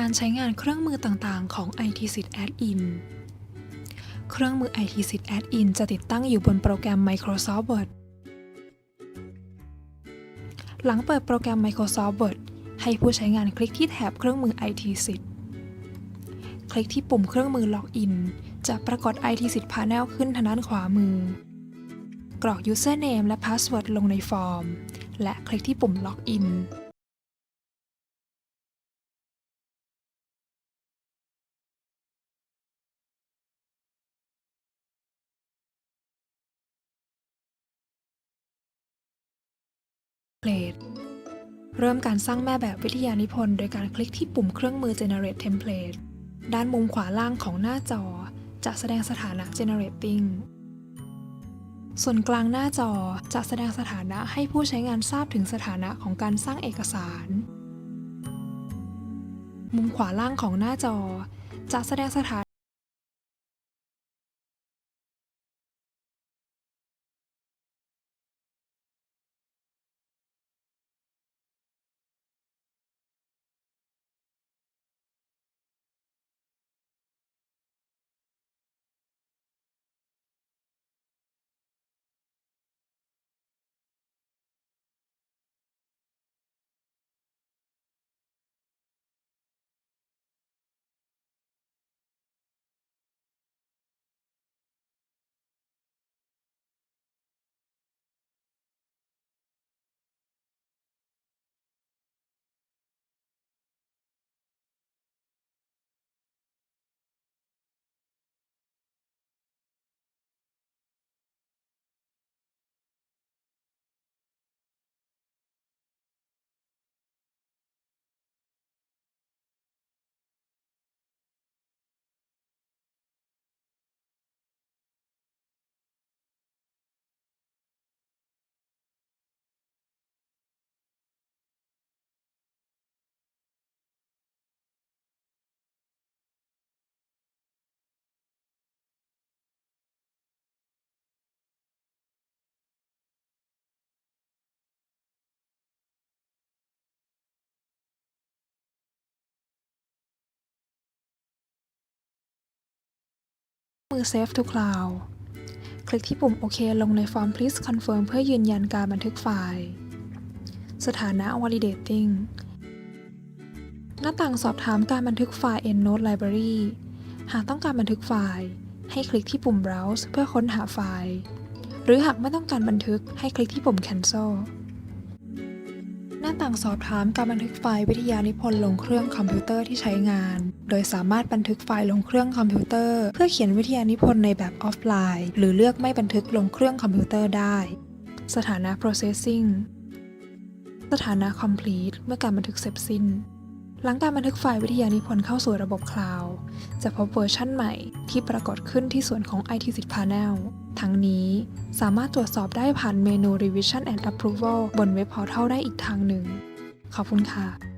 การใช้งานเครื่องมือต่างๆ ของ IT s i t Add-in เครื่องมือ IT s i t Add-in จะติดตั้งอยู่บนโปรแกรม Microsoft Word หลังเปิดโปรแกรม Microsoft Word ให้ผู้ใช้งานคลิกที่แถบเครื่องมือ IT s i t คลิกที่ปุ่มเครื่องมือ Login จะปรากฏ IT s i t Panel ขึ้นทางด้านขวามือ กรอก Username และ Password ลงในฟอร์ม และคลิกที่ปุ่ม Login เ a t e เริ่มการสร้างแม่แบบวิทยานิพนธ์โดยการคลิกที่ปุ่มเครื่องมือ Generate Template ด้านมุมขวาล่างของหน้าจอ จะแสดงสถานะ Generating ส่วนกลางหน้าจอจะแสดงสถานะให้ผู้ใช้งานทราบถึงสถานะของการสร้างเอกสาร มุมขวาล่างของหน้าจอ จะแสดงสถาน มือ Save to Cloud คลิกที่ปุ่มโอเคลงในฟอร์ม Please confirm เพื่อยืนยันการบันทึกไฟล์ สถานะ Validating หน้าต่างสอบถามการบันทึกไฟล์ EndNote Library หากต้องการบันทึกไฟล์ ให้คลิกที่ปุ่ม Browse เพื่อค้นหาไฟล์ หรือหากไม่ต้องการบันทึกให้คลิกที่ปุ่ม Cancel หน้าต่างสอบถามการบันทึกไฟล์วิทยานิพนธ์ลงเครื่องคอมพิวเตอร์ที่ใช้งาน โดยสามารถบันทึกไฟล์ลงเครื่องคอมพิวเตอร์ เพื่อเขียนวิทยานิพนธ์ในแบบออฟไลน์ หรือเลือกไม่บันทึกลงเครื่องคอมพิวเตอร์ได้ สถานะ processing สถานะ complete เมื่อการบันทึกเสร็จสิ้น หลังการบันทึกไฟล์วิทยานิพนธ์เข้าสู่ระบบคลาวด์จะพบเวอร์ชั่นใหม่ที่ปรากฏขึ้นที่ส่วนของ IT s i t Panel ทั้งนี้สามารถตรวจสอบได้ผ่านเมนู Revision and Approval บนเว็บพอร์ทัลได้อีกทางหนึ่ง ขอบคุณค่ะ